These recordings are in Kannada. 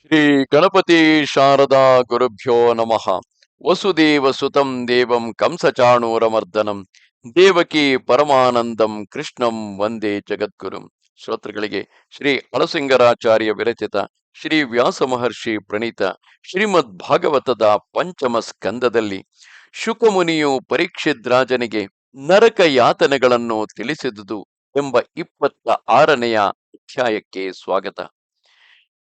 ಶ್ರೀ ಗಣಪತಿ ಶಾರದಾ ಗುರುಭ್ಯೋ ನಮಃ. ವಸುದೇವ ಸುತಂ ದೇವಂ ಕಂಸಚಾಣೂರಮರ್ದನಂ. ದೇವಕಿ ಪರಮಾನಂದಂ ಕೃಷ್ಣಂ ವಂದೇ ಜಗದ್ಗುರು. ಶ್ರೋತೃಗಳಿಗೆ ಶ್ರೀ ಅಳಸಿಂಗರಾಚಾರ್ಯ ವಿರಚಿತ ಶ್ರೀ ವ್ಯಾಸ ಮಹರ್ಷಿ ಪ್ರಣೀತ ಶ್ರೀಮದ್ ಭಾಗವತದ ಪಂಚಮ ಸ್ಕಂದದಲ್ಲಿ ಶುಕಮುನಿಯು ಪರೀಕ್ಷಿದ್ರಾಜನಿಗೆ ನರಕ ಯಾತನೆಗಳನ್ನು ತಿಳಿಸಿದುದು ಎಂಬ ಇಪ್ಪತ್ತ ಆರನೆಯ ಅಧ್ಯಾಯಕ್ಕೆ ಸ್ವಾಗತ.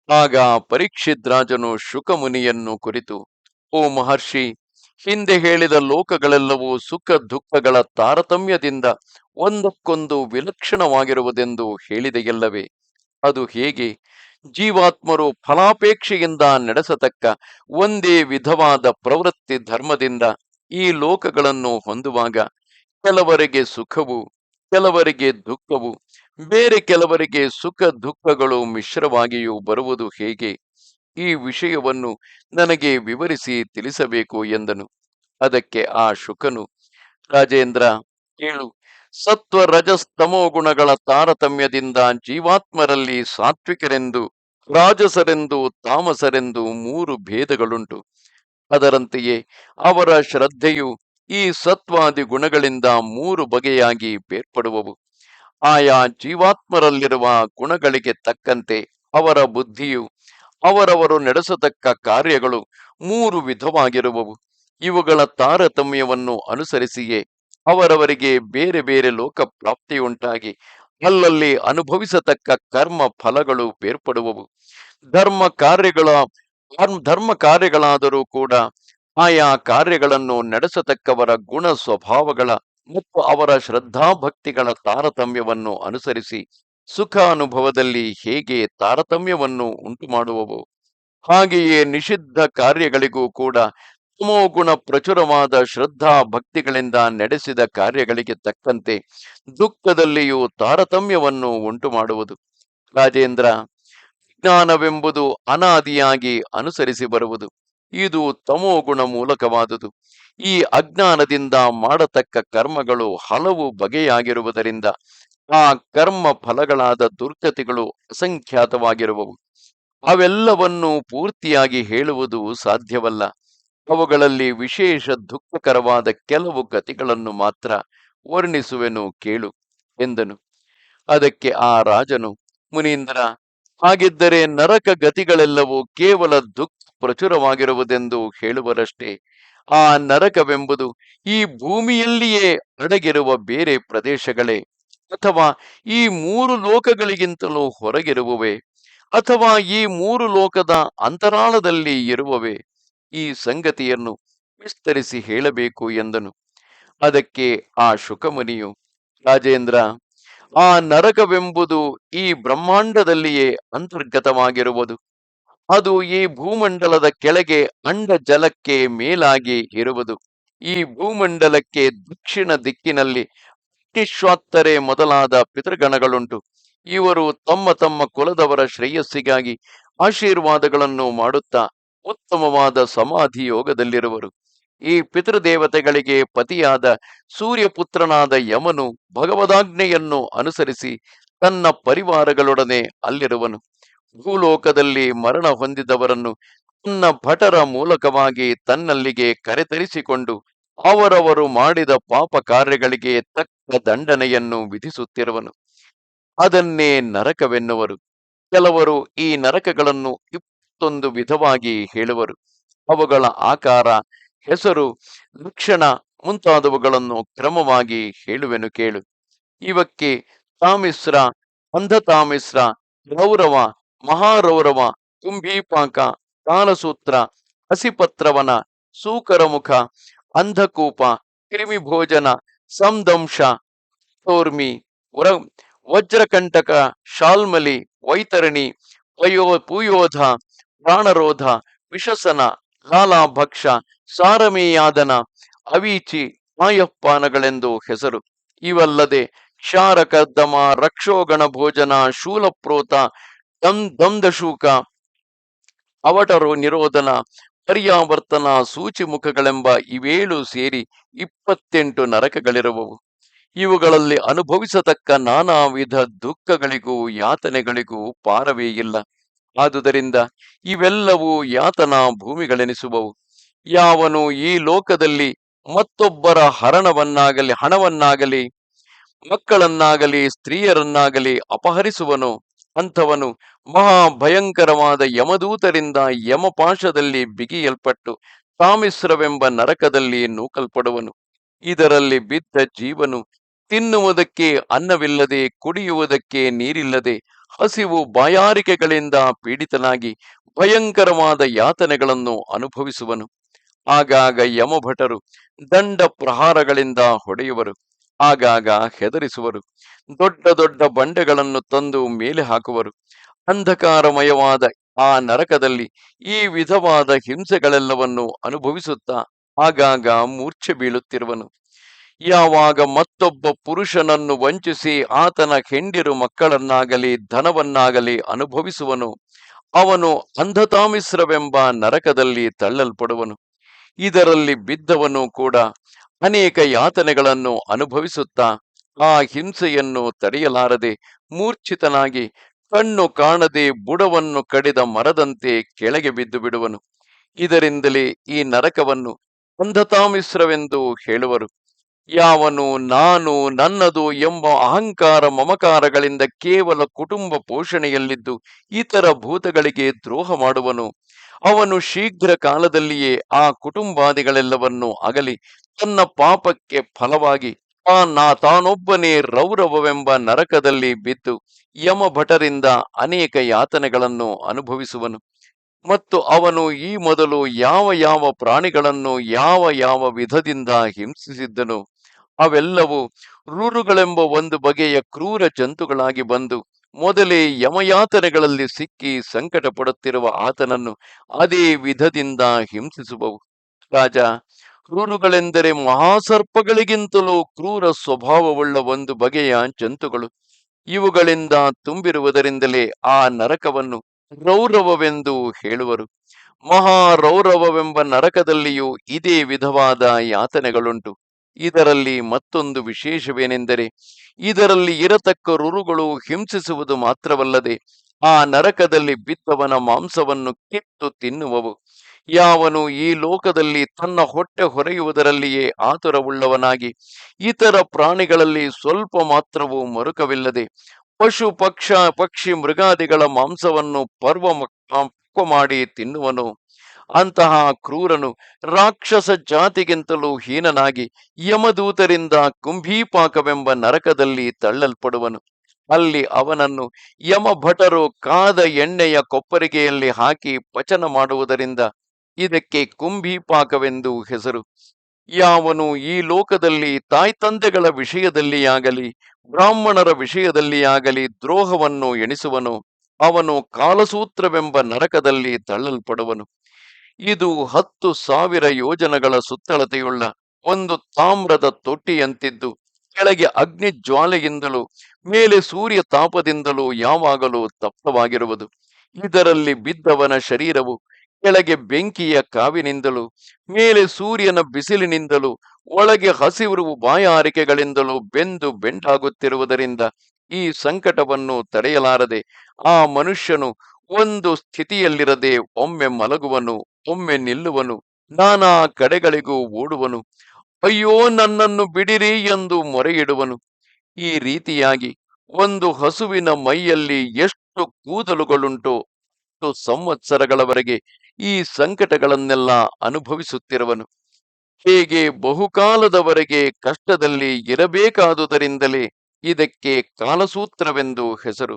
ಆಗ ಪರೀಕ್ಷಿದ್ರಾಜನು ಶುಕಮುನಿಯನ್ನು ಕುರಿತು, ಓ ಮಹರ್ಷಿ, ಹಿಂದೆ ಹೇಳಿದ ಲೋಕಗಳೆಲ್ಲವೂ ಸುಖ ದುಃಖಗಳ ತಾರತಮ್ಯದಿಂದ ಒಂದಕ್ಕೊಂದು ವಿಲಕ್ಷಣವಾಗಿರುವುದೆಂದು ಹೇಳಿದೆಯಲ್ಲವೇ? ಅದು ಹೇಗೆ? ಜೀವಾತ್ಮರು ಫಲಾಪೇಕ್ಷೆಯಿಂದ ನಡೆಸತಕ್ಕ ಒಂದೇ ವಿಧವಾದ ಪ್ರವೃತ್ತಿ ಧರ್ಮದಿಂದ ಈ ಲೋಕಗಳನ್ನು ಹೊಂದುವಾಗ ಕೆಲವರಿಗೆ ಸುಖವು, ಕೆಲವರಿಗೆ ದುಃಖವು ಬೇರೆ ಕೆಲವರಿಗೆ ಸುಖ ದುಃಖಗಳು ಮಿಶ್ರವಾಗಿಯೂ ಬರುವುದು ಹೇಗೆ? ಈ ವಿಷಯವನ್ನು ನನಗೆ ವಿವರಿಸಿ ತಿಳಿಸಬೇಕು ಎಂದನು. ಅದಕ್ಕೆ ಆ ಶುಕನು, ರಾಜೇಂದ್ರ, ಕೇಳು. ಸತ್ವ ರಜಸ್ತಮೋ ಗುಣಗಳ ತಾರತಮ್ಯದಿಂದ ಜೀವಾತ್ಮರಲ್ಲಿ ಸಾತ್ವಿಕರೆಂದು, ರಾಜಸರೆಂದು, ತಾಮಸರೆಂದು ಮೂರು ಭೇದಗಳುಂಟು. ಅದರಂತೆಯೇ ಅವರ ಶ್ರದ್ಧೆಯು ಈ ಸತ್ವಾದಿ ಗುಣಗಳಿಂದ ಮೂರು ಬಗೆಯಾಗಿ ಬೇರ್ಪಡುವವು. ಆಯಾ ಜೀವಾತ್ಮರಲ್ಲಿರುವ ಗುಣಗಳಿಗೆ ತಕ್ಕಂತೆ ಅವರ ಬುದ್ಧಿಯು ಅವರವರು ನಡೆಸತಕ್ಕ ಕಾರ್ಯಗಳು ಮೂರು ವಿಧವಾಗಿರುವವು. ಇವುಗಳ ತಾರತಮ್ಯವನ್ನು ಅನುಸರಿಸಿಯೇ ಅವರವರಿಗೆ ಬೇರೆ ಬೇರೆ ಲೋಕ ಪ್ರಾಪ್ತಿಯುಂಟಾಗಿ ಅಲ್ಲಲ್ಲಿ ಅನುಭವಿಸತಕ್ಕ ಕರ್ಮ ಫಲಗಳು ಬೇರ್ಪಡುವವು. ಧರ್ಮ ಕಾರ್ಯಗಳ, ಧರ್ಮ ಕಾರ್ಯಗಳಾದರೂ ಕೂಡ ಆಯಾ ಕಾರ್ಯಗಳನ್ನು ನಡೆಸತಕ್ಕವರ ಗುಣ ಸ್ವಭಾವಗಳ ಮತ್ತು ಅವರ ಶ್ರದ್ಧಾಭಕ್ತಿಗಳ ತಾರತಮ್ಯವನ್ನು ಅನುಸರಿಸಿ ಸುಖ ಅನುಭವದಲ್ಲಿ ಹೇಗೆ ತಾರತಮ್ಯವನ್ನು ಉಂಟು ಮಾಡುವವು ಹಾಗೆಯೇ ನಿಷಿದ್ಧ ಕಾರ್ಯಗಳಿಗೂ ಕೂಡ ತಮೋಗುಣ ಪ್ರಚುರವಾದ ಶ್ರದ್ಧಾ ಭಕ್ತಿಗಳಿಂದ ನಡೆಸಿದ ಕಾರ್ಯಗಳಿಗೆ ತಕ್ಕಂತೆ ದುಃಖದಲ್ಲಿಯೂ ತಾರತಮ್ಯವನ್ನು ಉಂಟು ಮಾಡುವುದು ರಾಜೇಂದ್ರ, ಜ್ಞಾನವೆಂಬುದು ಅನಾದಿಯಾಗಿ ಅನುಸರಿಸಿ ಬರುವುದು. ಇದು ತಮೋಗುಣ ಮೂಲಕವಾದುದು. ಈ ಅಜ್ಞಾನದಿಂದ ಮಾಡತಕ್ಕ ಕರ್ಮಗಳು ಹಲವು ಬಗೆಯಾಗಿರುವುದರಿಂದ ಆ ಕರ್ಮ ಫಲಗಳಾದ ದುರ್ಗತಿಗಳು ಅಸಂಖ್ಯಾತವಾಗಿರುವವು. ಅವೆಲ್ಲವನ್ನು ಪೂರ್ತಿಯಾಗಿ ಹೇಳುವುದು ಸಾಧ್ಯವಲ್ಲ. ಅವುಗಳಲ್ಲಿ ವಿಶೇಷ ದುಃಖಕರವಾದ ಕೆಲವು ಗತಿಗಳನ್ನು ಮಾತ್ರ ವರ್ಣಿಸುವೆನು ಕೇಳು ಎಂದನು. ಅದಕ್ಕೆ ಆ ರಾಜನು, ಮುನೀಂದ್ರ, ಹಾಗಿದ್ದರೆ ನರಕ ಗತಿಗಳೆಲ್ಲವೂ ಕೇವಲ ದುಃಖ ಪ್ರಚುರವಾಗಿರುವುದೆಂದು ಹೇಳುವರಷ್ಟೇ ಆ ನರಕವೆಂಬುದು ಈ ಭೂಮಿಯಲ್ಲಿಯೇ ಅಡಗಿರುವ ಬೇರೆ ಪ್ರದೇಶಗಳೇ ಅಥವಾ ಈ ಮೂರು ಲೋಕಗಳಿಗಿಂತಲೂ ಹೊರಗಿರುವವೆ ಅಥವಾ ಈ ಮೂರು ಲೋಕದ ಅಂತರಾಳದಲ್ಲಿ ಇರುವವೆ? ಈ ಸಂಗತಿಯನ್ನು ವಿಸ್ತರಿಸಿ ಹೇಳಬೇಕು ಎಂದನು. ಅದಕ್ಕೆ ಆ ಶುಕಮುನಿಯು, ರಾಜೇಂದ್ರ, ಆ ನರಕವೆಂಬುದು ಈ ಬ್ರಹ್ಮಾಂಡದಲ್ಲಿಯೇ ಅಂತರ್ಗತವಾಗಿರುವುದು. ಅದು ಈ ಭೂಮಂಡಲದ ಕೆಳಗೆ ಅಂಡ ಜಲಕ್ಕೆ ಮೇಲಾಗಿ ಇರುವುದು. ಈ ಭೂಮಂಡಲಕ್ಕೆ ದಕ್ಷಿಣ ದಿಕ್ಕಿನಲ್ಲಿ ಅಗ್ನಿಶ್ವಾತ್ತರೆ ಮೊದಲಾದ ಪಿತೃಗಣಗಳುಂಟು. ಇವರು ತಮ್ಮ ತಮ್ಮ ಕುಲದವರ ಶ್ರೇಯಸ್ಸಿಗಾಗಿ ಆಶೀರ್ವಾದಗಳನ್ನು ಮಾಡುತ್ತಾ ಉತ್ತಮವಾದ ಸಮಾಧಿ ಯೋಗದಲ್ಲಿರುವರು ಈ ಪಿತೃದೇವತೆಗಳಿಗೆ ಪತಿಯಾದ ಸೂರ್ಯಪುತ್ರನಾದ ಯಮನು ಭಗವದಾಜ್ಞೆಯನ್ನು ಅನುಸರಿಸಿ ತನ್ನ ಪರಿವಾರಗಳೊಡನೆ ಅಲ್ಲಿರುವನು. ಭೂಲೋಕದಲ್ಲಿ ಮರಣ ಹೊಂದಿದವರನ್ನು ತನ್ನ ಭಟರ ಮೂಲಕವಾಗಿ ತನ್ನಲ್ಲಿಗೆ ಕರೆತರಿಸಿಕೊಂಡು ಅವರವರು ಮಾಡಿದ ಪಾಪ ಕಾರ್ಯಗಳಿಗೆ ತಕ್ಕ ದಂಡನೆಯನ್ನು ವಿಧಿಸುತ್ತಿರುವನು. ಅದನ್ನೇ ನರಕವೆನ್ನುವರು. ಕೆಲವರು ಈ ನರಕಗಳನ್ನು ಇಪ್ಪತ್ತೊಂದು ವಿಧವಾಗಿ ಹೇಳುವರು. ಅವುಗಳ ಆಕಾರ, ಹೆಸರು, ಲಕ್ಷಣ ಮುಂತಾದವುಗಳನ್ನು ಕ್ರಮವಾಗಿ ಹೇಳುವೆನು ಕೇಳು. ಇವಕ್ಕೆ ತಾಮಿಸ್ರ, ಅಂಧತಾಮಿಸ್ರ ರೌರವ ಮಹಾರೌರವ ಕುಂಭೀಪಾಕ ಕಾಲಸೂತ್ರ ಹಸಿಪತ್ರವನ, ಸೂಕರಮುಖ, ಅಂಧಕೂಪ, ಕ್ರಿಮಿಭೋಜನ, ಸಂದಂಶ ತೋರ್ಮಿ ವಜ್ರಕಂಟಕ, ಶಾಲ್ಮಲಿ, ವೈತರಣಿ, ಪಯೋ, ಪೂಯೋಧ, ಪ್ರಾಣರೋಧ, ವಿಷಸನ, ಲಾಲಾಭಕ್ಷ, ಸಾರಮೇಯಾದನ, ಅವೀಚಿ, ಮಾಯಪ್ಪಾನಗಳೆಂದು ಹೆಸರು. ಇವಲ್ಲದೆ ಕ್ಷಾರಕರ್ದಮ ರಕ್ಷೋಗಣ ಭೋಜನ ಶೂಲಪ್ರೋತ ದಂ ದಂದಶೂಕ ಅವಟರು ನಿರೋಧನ, ಪರ್ಯಾವರ್ತನ ಸೂಚಿಮುಖಗಳೆಂಬ ಇವೇಳು ಸೇರಿ ಇಪ್ಪತ್ತೆಂಟು ನರಕಗಳಿರುವವು. ಇವುಗಳಲ್ಲಿ ಅನುಭವಿಸತಕ್ಕ ನಾನಾ ವಿಧ ದುಃಖಗಳಿಗೂ ಯಾತನೆಗಳಿಗೂ ಪಾರವೇ ಇಲ್ಲ. ಆದುದರಿಂದ ಇವೆಲ್ಲವೂ ಯಾತನಾ ಭೂಮಿಗಳೆನಿಸುವವು. ಯಾವನು ಈ ಲೋಕದಲ್ಲಿ ಮತ್ತೊಬ್ಬರ ಹರಣವನ್ನಾಗಲಿ, ಹಣವನ್ನಾಗಲಿ, ಮಕ್ಕಳನ್ನಾಗಲಿ, ಸ್ತ್ರೀಯರನ್ನಾಗಲಿ ಅಪಹರಿಸುವನು ಅಂಥವನು ಮಹಾ ಭಯಂಕರವಾದ ಯಮದೂತರಿಂದ ಯಮಪಾಶದಲ್ಲಿ ಬಿಗಿಯಲ್ಪಟ್ಟು ತಾಮಿಸ್ರವೆಂಬ ನರಕದಲ್ಲಿ ನೂಕಲ್ಪಡುವನು. ಇದರಲ್ಲಿ ಬಿದ್ದ ಜೀವನು ತಿನ್ನುವುದಕ್ಕೆ ಅನ್ನವಿಲ್ಲದೆ ಕುಡಿಯುವುದಕ್ಕೆ ನೀರಿಲ್ಲದೆ ಹಸಿವು ಬಾಯಾರಿಕೆಗಳಿಂದ ಪೀಡಿತನಾಗಿ ಭಯಂಕರವಾದ ಯಾತನೆಗಳನ್ನು ಅನುಭವಿಸುವನು. ಆಗಾಗ ಯಮಭಟರು ದಂಡ ಪ್ರಹಾರಗಳಿಂದ ಹೊಡೆಯುವರು. ಆಗಾಗ ಹೆದರಿಸುವರು. ದೊಡ್ಡ ದೊಡ್ಡ ಬಂಡೆಗಳನ್ನು ತಂದು ಮೇಲೆ ಹಾಕುವರು. ಅಂಧಕಾರಮಯವಾದ ಆ ನರಕದಲ್ಲಿ ಈ ವಿಧವಾದ ಹಿಂಸೆಗಳೆಲ್ಲವನ್ನು ಅನುಭವಿಸುತ್ತಾ ಆಗಾಗ ಮೂರ್ಛೆ ಬೀಳುತ್ತಿರುವನು. ಯಾವಾಗ ಮತ್ತೊಬ್ಬ ಪುರುಷನನ್ನು ವಂಚಿಸಿ ಆತನ ಹೆಂಡಿರು ಮಕ್ಕಳನ್ನಾಗಲಿ ಧನವನ್ನಾಗಲಿ ಅನುಭವಿಸುವನು, ಅವನು ಅಂಧತಾಮಿಸ್ರವೆಂಬ ನರಕದಲ್ಲಿ ತಳ್ಳಲ್ಪಡುವನು. ಇದರಲ್ಲಿ ಬಿದ್ದವನು ಕೂಡ ಅನೇಕ ಯಾತನೆಗಳನ್ನು ಅನುಭವಿಸುತ್ತಾ ಆ ಹಿಂಸೆಯನ್ನು ತಡೆಯಲಾರದೆ ಮೂರ್ಛಿತನಾಗಿ ಕಣ್ಣು ಕಾಣದೆ ಬುಡವನ್ನು ಕಡಿದ ಮರದಂತೆ ಕೆಳಗೆ ಬಿದ್ದು ಬಿಡುವನು. ಇದರಿಂದಲೇ ಈ ನರಕವನ್ನು ಅಂಧತಾಮಿಶ್ರವೆಂದು ಹೇಳುವರು. ಯಾವನು ನಾನು ನನ್ನದು ಎಂಬ ಅಹಂಕಾರ ಮಮಕಾರಗಳಿಂದ ಕೇವಲ ಕುಟುಂಬ ಪೋಷಣೆಯಲ್ಲಿದ್ದು ಇತರ ಭೂತಗಳಿಗೆ ದ್ರೋಹ ಮಾಡುವನು. ಅವನು ಶೀಘ್ರ ಕಾಲದಲ್ಲಿಯೇ ಆ ಕುಟುಂಬಾದಿಗಳೆಲ್ಲವನ್ನು ಅಗಲಿ ತನ್ನ ಪಾಪಕ್ಕೆ ಫಲವಾಗಿ ಆ ನಾ ತಾನೊಬ್ಬನೇ ರೌರವವೆಂಬ ನರಕದಲ್ಲಿ ಬಿದ್ದು ಯಮಭಟರಿಂದ ಅನೇಕ ಯಾತನೆಗಳನ್ನು ಅನುಭವಿಸುವನು. ಮತ್ತು ಅವನು ಈ ಮೊದಲು ಯಾವ ಯಾವ ಪ್ರಾಣಿಗಳನ್ನು ಯಾವ ಯಾವ ವಿಧದಿಂದ ಹಿಂಸಿಸಿದ್ದನು ಅವೆಲ್ಲವೂ ರೂರುಗಳೆಂಬ ಒಂದು ಬಗೆಯ ಕ್ರೂರ ಜಂತುಗಳಾಗಿ ಬಂದು ಮೊದಲೇ ಯಮಯಾತನೆಗಳಲ್ಲಿ ಸಿಕ್ಕಿ ಸಂಕಟ ಪಡುತ್ತಿರುವ ಆತನನ್ನು ಅದೇ ವಿಧದಿಂದ ಹಿಂಸಿಸುವವು. ರಾಜ, ಕ್ರೂರುಗಳೆಂದರೆ ಮಹಾಸರ್ಪಗಳಿಗಿಂತಲೂ ಕ್ರೂರ ಸ್ವಭಾವವುಳ್ಳ ಒಂದು ಬಗೆಯ ಜಂತುಗಳು. ಇವುಗಳಿಂದ ತುಂಬಿರುವುದರಿಂದಲೇ ಆ ನರಕವನ್ನು ರೌರವವೆಂದು ಹೇಳುವರು. ಮಹಾ ರೌರವವೆಂಬ ನರಕದಲ್ಲಿಯೂ ಇದೇ ವಿಧವಾದ ಯಾತನೆಗಳುಂಟು. ಇದರಲ್ಲಿ ಮತ್ತೊಂದು ವಿಶೇಷವೇನೆಂದರೆ, ಇದರಲ್ಲಿ ಇರತಕ್ಕ ರುರುಗಳು ಹಿಂಸಿಸುವುದು ಮಾತ್ರವಲ್ಲದೆ, ಆ ನರಕದಲ್ಲಿ ಬಿದ್ದವನ ಮಾಂಸವನ್ನು ಕಿತ್ತು ತಿನ್ನುವವು. ಯಾವನು ಈ ಲೋಕದಲ್ಲಿ ತನ್ನ ಹೊಟ್ಟೆ ಹೊರೆಯುವುದರಲ್ಲಿಯೇ ಆತುರವುಳ್ಳವನಾಗಿ, ಇತರ ಪ್ರಾಣಿಗಳಲ್ಲಿ ಸ್ವಲ್ಪ ಮಾತ್ರವೂ ಮರುಕವಿಲ್ಲದೆ, ಪಶು ಪಕ್ಷ ಪಕ್ಷಿ ಮೃಗಾದಿಗಳ ಮಾಂಸವನ್ನು ಪರ್ವ ಮಾಡಿ ತಿನ್ನುವನು. ಅಂತಹ ಕ್ರೂರನು ರಾಕ್ಷಸ ಜಾತಿಗಿಂತಲೂ ಹೀನನಾಗಿ ಯಮದೂತರಿಂದ ಕುಂಭೀಪಾಕವೆಂಬ ನರಕದಲ್ಲಿ ತಳ್ಳಲ್ಪಡುವನು. ಅಲ್ಲಿ ಅವನನ್ನು ಯಮಭಟರು ಕಾದ ಎಣ್ಣೆಯ ಕೊಪ್ಪರಿಗೆಯಲ್ಲಿ ಹಾಕಿ ಪಚನ ಮಾಡುವುದರಿಂದ ಇದಕ್ಕೆ ಕುಂಭೀಪಾಕವೆಂದು ಹೆಸರು. ಯಾವನು ಈ ಲೋಕದಲ್ಲಿ ತಾಯ್ತಂದೆಗಳ ವಿಷಯದಲ್ಲಿಯಾಗಲಿ, ಬ್ರಾಹ್ಮಣರ ವಿಷಯದಲ್ಲಿಯಾಗಲಿ ದ್ರೋಹವನ್ನು ಎಣಿಸುವನು, ಅವನು ಕಾಲಸೂತ್ರವೆಂಬ ನರಕದಲ್ಲಿ ತಳ್ಳಲ್ಪಡುವನು. ಇದು ಹತ್ತು ಸಾವಿರ ಯೋಜನಗಳ ಸುತ್ತಳತೆಯುಳ್ಳ ಒಂದು ತಾಮ್ರದ ತೊಟ್ಟಿಯಂತಿದ್ದು, ಕೆಳಗೆ ಅಗ್ನಿ ಜ್ವಾಲೆಯಿಂದಲೂ, ಮೇಲೆ ಸೂರ್ಯ ತಾಪದಿಂದಲೂ ಯಾವಾಗಲೂ ತಪ್ತವಾಗಿರುವುದು. ಇದರಲ್ಲಿ ಬಿದ್ದವನ ಶರೀರವು ಕೆಳಗೆ ಬೆಂಕಿಯ ಕಾವಿನಿಂದಲೂ, ಮೇಲೆ ಸೂರ್ಯನ ಬಿಸಿಲಿನಿಂದಲೂ, ಒಳಗೆ ಹಸಿರು ಬಾಯಾರಿಕೆಗಳಿಂದಲೂ ಬೆಂದು ಬೆಂಡಾಗುತ್ತಿರುವುದರಿಂದ ಈ ಸಂಕಟವನ್ನು ತಡೆಯಲಾರದೆ, ಆ ಮನುಷ್ಯನು ಒಂದು ಸ್ಥಿತಿಯಲ್ಲಿರದೆ ಒಮ್ಮೆ ಮಲಗುವನು ಒಮ್ಮೆ ನಿಲ್ಲುವನು, ನಾನಾ ಕಡೆಗಳಿಗೂ ಓಡುವನು. ಅಯ್ಯೋ, ನನ್ನನ್ನು ಬಿಡಿರಿ ಎಂದು ಮೊರೆಯಿಡುವನು. ಈ ರೀತಿಯಾಗಿ ಒಂದು ಹಸುವಿನ ಮೈಯಲ್ಲಿ ಎಷ್ಟು ಕೂದಲುಗಳುಂಟೋ ಸಂವತ್ಸರಗಳವರೆಗೆ ಈ ಸಂಕಟಗಳನ್ನೆಲ್ಲ ಅನುಭವಿಸುತ್ತಿರುವನು. ಹೇಗೆ ಬಹುಕಾಲದವರೆಗೆ ಕಷ್ಟದಲ್ಲಿ ಇರಬೇಕಾದುದರಿಂದಲೇ ಇದಕ್ಕೆ ಕಾಲಸೂತ್ರವೆಂದು ಹೆಸರು.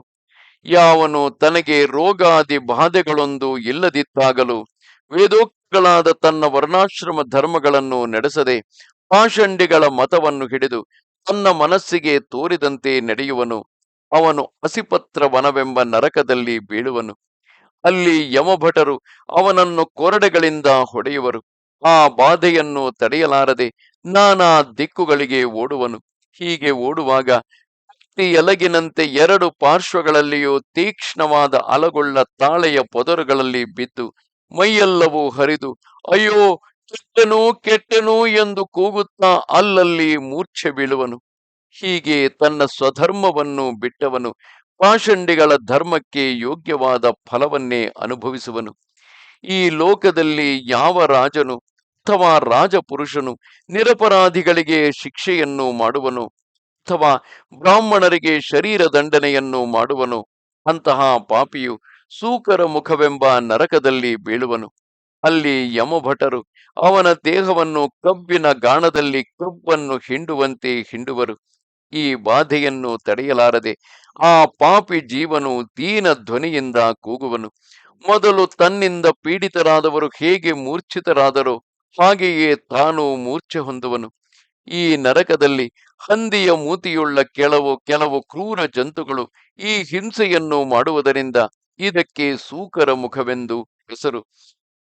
ಯಾವನು ತನಗೆ ರೋಗಾದಿ ಬಾಧೆಗಳೊಂದು ಇಲ್ಲದಿದ್ದಾಗಲೂ ವೇದೋಕ್ತಗಳಾದ ತನ್ನ ವರ್ಣಾಶ್ರಮ ಧರ್ಮಗಳನ್ನು ನಡೆಸದೆ ಪಾಷಂಡಿಗಳ ಮತವನ್ನು ಹಿಡಿದು ತನ್ನ ಮನಸ್ಸಿಗೆ ತೋರಿದಂತೆ ನಡೆಯುವನು. ಅವನು ಅಸಿಪತ್ರ ವನವೆಂಬ ನರಕದಲ್ಲಿ ಬೀಳುವನು. ಅಲ್ಲಿ ಯಮಭಟರು ಅವನನ್ನು ಕೊರಡೆಗಳಿಂದ ಹೊಡೆಯುವರು. ಆ ಬಾಧೆಯನ್ನು ತಡೆಯಲಾರದೆ ನಾನಾ ದಿಕ್ಕುಗಳಿಗೆ ಓಡುವನು. ಹೀಗೆ ಓಡುವಾಗ ಎಲಗಿನಂತೆ ಎರಡು ಪಾರ್ಶ್ವಗಳಲ್ಲಿಯೂ ತೀಕ್ಷ್ಣವಾದ ಅಲಗುಳ್ಳ ತಾಳೆಯ ಪೊದರುಗಳಲ್ಲಿ ಬಿದ್ದು ಮೈಯೆಲ್ಲವೂ ಹರಿದು, ಅಯ್ಯೋ, ಕೆಟ್ಟನು ಕೆಟ್ಟನು ಎಂದು ಕೂಗುತ್ತಾ ಅಲ್ಲಲ್ಲಿ ಮೂರ್ಛೆ ಬೀಳುವನು. ಹೀಗೆ ತನ್ನ ಸ್ವಧರ್ಮವನ್ನು ಬಿಟ್ಟವನು. ಪಾಷಂಡಿಗಳ ಧರ್ಮಕ್ಕೆ ಯೋಗ್ಯವಾದ ಫಲವನ್ನೇ ಅನುಭವಿಸುವನು. ಈ ಲೋಕದಲ್ಲಿ ಯಾವ ರಾಜನು ಅಥವಾ ರಾಜಪುರುಷನು ನಿರಪರಾಧಿಗಳಿಗೆ ಶಿಕ್ಷೆಯನ್ನು ಮಾಡುವನು ಅಥವಾ ಬ್ರಾಹ್ಮಣರಿಗೆ ಶರೀರ ದಂಡನೆಯನ್ನು ಮಾಡುವನು ಅಂತಹ ಪಾಪಿಯು ಸೂಕರ ಮುಖವೆಂಬ ನರಕದಲ್ಲಿ ಬೀಳುವನು. ಅಲ್ಲಿ ಯಮಭಟರು ಅವನ ದೇಹವನ್ನು ಕಬ್ಬಿನ ಗಾಣದಲ್ಲಿ ಕಬ್ಬನ್ನು ಹಿಂಡುವಂತೆ ಹಿಂಡುವರು. ಈ ಬಾಧೆಯನ್ನು ತಡೆಯಲಾರದೆ ಆ ಪಾಪಿ ಜೀವನು ದೀನ ಧ್ವನಿಯಿಂದ ಕೂಗುವನು. ಮೊದಲು ತನ್ನಿಂದ ಪೀಡಿತರಾದವರು ಹೇಗೆ ಮೂರ್ಛಿತರಾದರೋ ಹಾಗೆಯೇ ತಾನು ಮೂರ್ಛೆ ಹೊಂದುವನು. ಈ ನರಕದಲ್ಲಿ ಹಂದಿಯ ಮೂತಿಯುಳ್ಳ ಕೆಲವು ಕೆಲವು ಕ್ರೂರ ಜಂತುಗಳು ಈ ಹಿಂಸೆಯನ್ನು ಮಾಡುವುದರಿಂದ ಇದಕ್ಕೆ ಸೂಕರ ಮುಖವೆಂದು ಹೆಸರು.